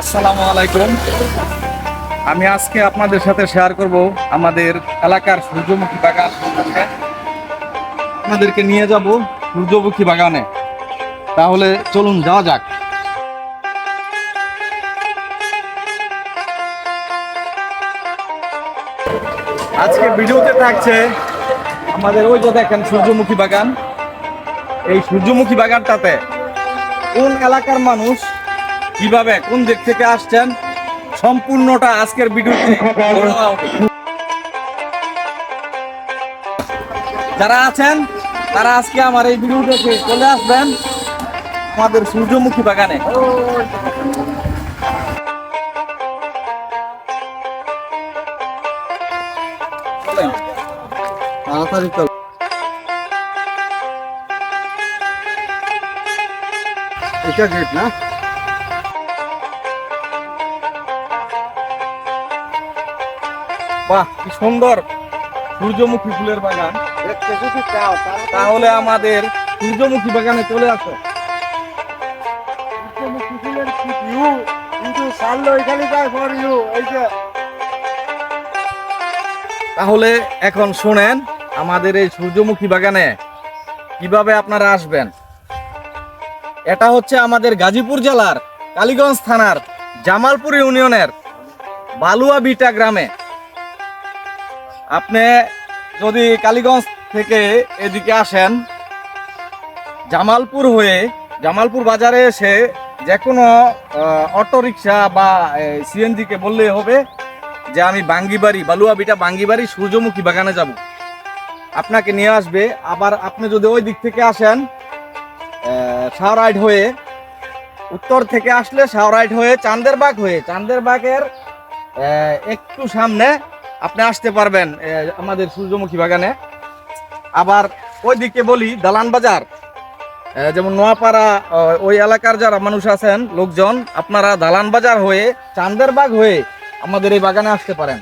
আসসালামু আলাইকুম। আমি আজকে আপনাদের সাথে শেয়ার করব আমাদের এলাকার সূর্যমুখী বাগান। আপনাদেরকে নিয়ে যাব সূর্যমুখী বাগানে। তাহলে চলুন, যাওয়া যাক। আজকে ভিডিওতে থাকছে আমাদের ওই যে দেখেন সূর্যমুখী বাগান। এই সূর্যমুখী বাগানটাতে কোন এলাকার মানুষ কীভাবে, কোন দিক থেকে আসছেন, সম্পূর্ণটা আজকের ভিডিওতে। যারা আছেন, তারা আজকে আমার এই ভিডিও দেখে চলে আসবেন আমাদের সূর্যমুখী বাগানে। তাড়াতাড়ি এটা গেট না? বাহ কি সুন্দর। সূর্যমুখী ফুলের বাগান। তাহলে আমাদের সূর্যমুখী বাগানে চলে আসো। সূর্যমুখী ফুলের কি ভিউ কিন্তু সারলো এখানে যায় ফর ইউ এই যে। তাহলে এখন শুনেন আমাদের এই সূর্যমুখী বাগানে কীভাবে আপনারা আসবেন। এটা হচ্ছে আমাদের গাজীপুর জেলার কালীগঞ্জ থানার জামালপুর ইউনিয়নের বালুয়া বিটা গ্রামে। আপনি যদি কালীগঞ্জ থেকে এদিকে আসেন, জামালপুর হয়ে, জামালপুর বাজারে এসে যে কোনো অটো রিক্সা বা সিএনজিকে বললেই হবে যে আমি বাঙ্গিবাড়ি বালুয়া বিটা বাঙ্গিবাড়ি সূর্যমুখী বাগানে যাব। আপনাকে নিয়ে আসবে। আবার আপনি যদি ওই দিক থেকে আসেন শাহরাইড হয়ে, উত্তর থেকে আসলে শাহরাইড হয়ে, চান্দেরবাগ হয়ে, চান্দেরবাগের একটু সামনে আপনি আসতে পারবেন আমাদের সূর্যমুখী বাগানে। আবার ওই দিকে বলি, দালান বাজার। যেমন নোয়াপাড়া ওই এলাকার যারা মানুষ আছেন, লোকজন, আপনারা দালান বাজার হয়ে চান্দেরবাগ হয়ে আমাদের এই বাগানে আসতে পারেন।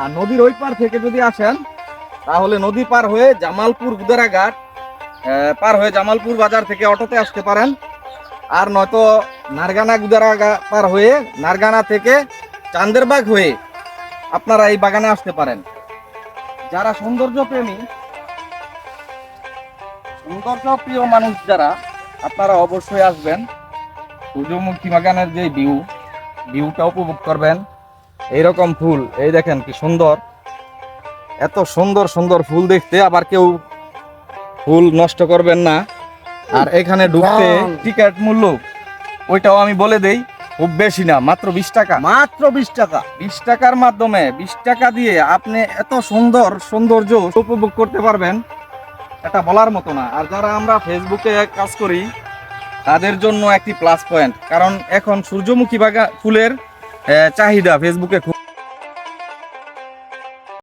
আর নদীর ওই পার থেকে যদি আসেন, তাহলে নদী পার হয়ে জামালপুর গুদারাঘাট পার হয়ে জামালপুর বাজার থেকে অটোতে আসতে পারেন। আর নয়তো নারগানা গুদারাঘাট পার হয়ে নারগানা থেকে চান্দেরবাগ হয়ে আপনারা এই বাগানে আসতে পারেন। যারা সৌন্দর্য প্রেমী সৌন্দর্য প্রিয় মানুষ যারা আপনারা অবশ্যই আসবেন। সূর্যমুখী বাগানের যে ভিউ ভিউটা উপভোগ করবেন। এইরকম ফুল এই দেখেন কি সুন্দর। এত সুন্দর সুন্দর ফুল দেখতে আবার কেউ ফুল নষ্ট করবেন না। আর এখানে ঢুকতে. টিকিট মূল্য ওইটাও আমি বলে দেই। খুব বেশি না মাত্র বিশ টাকা। মাত্র বিশ টাকা। বিশ টাকার মাধ্যমে বিশ টাকা দিয়ে আপনি এত সুন্দর সৌন্দর্য উপভোগ করতে পারবেন এটা বলার মতো না। আর যারা আমরা ফেসবুকে কাজ করি তাদের জন্য একটি প্লাস পয়েন্ট কারণ এখন সূর্যমুখী বাগা ফুলের চাহিদা ফেসবুকে খুব